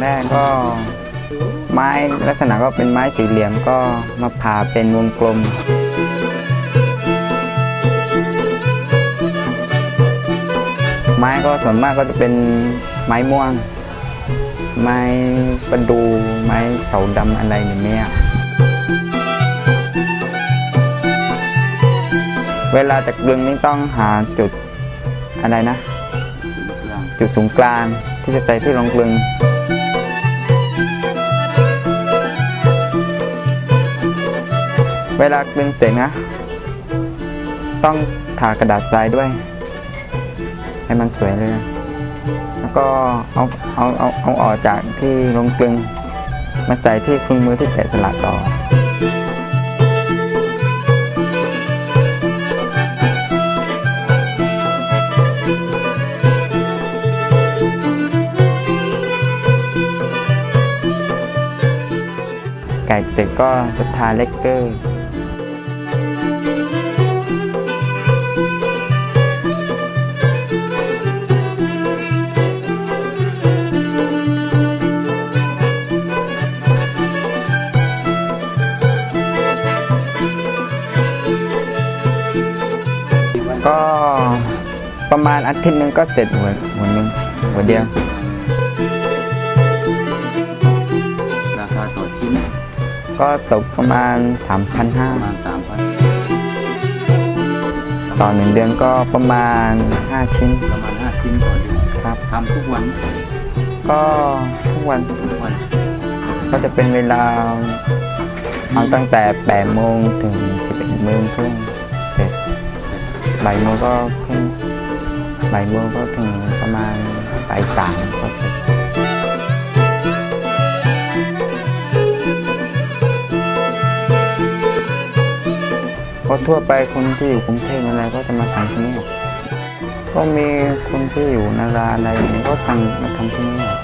แรกก็ ไม้ลักษณะก็เป็นไม้สี่เหลี่ยมก็มาผ่าเป็นวงกลมไม้ก็ส่วนมากก็จะเป็นไม้ม่วง ไม้ประดู ไม้เสาดำอะไรอย่างเนี้ยเวลาจะกลึงนี่ต้องหาจุดอะไรนะ จุดศูนย์กลาง ที่จะใส่ที่รองกลึงเวลากลึงเสร็จนะ ต้องทากระดาษทรายด้วย ให้มันสวยเลยนะแล้วก็เอาเอาเอาเอาออกจากที่รองกลึง มาใส่ที่คลุงมือที่แกะสลักต่อ ก่เสร็จก็จะทาเลกเกอร์ก็ประมาณอาทิตย์หนึ่งก็เสร็จหัวหัวหนึ่งหัวเดียว ก็ตกประมาณ ประ3,500มาณสามพันต่อหนึ่งเดือนก็ประมาณ 5 ชิ้นประมาณห้าชิ้นต่อเดือนครับ ทำทุกวันก็ทุกวันทุกวันก็จะเป็นเวลาเอาตั้งแต่8โมงถึง 11โมงครึ่งเสร็จบ่ายโมงก็ครึ่งบ่ายโมงก็ถึงประมาณบ่ายสามก็เสร็จ พอทั่วไปคนที่อยู่กรุงเทพอะไรก็จะมาสั่งที่นี่ก็มีคนที่อยู่นาราอะไรอย่างนี้ก็สั่งมาทำที่นี่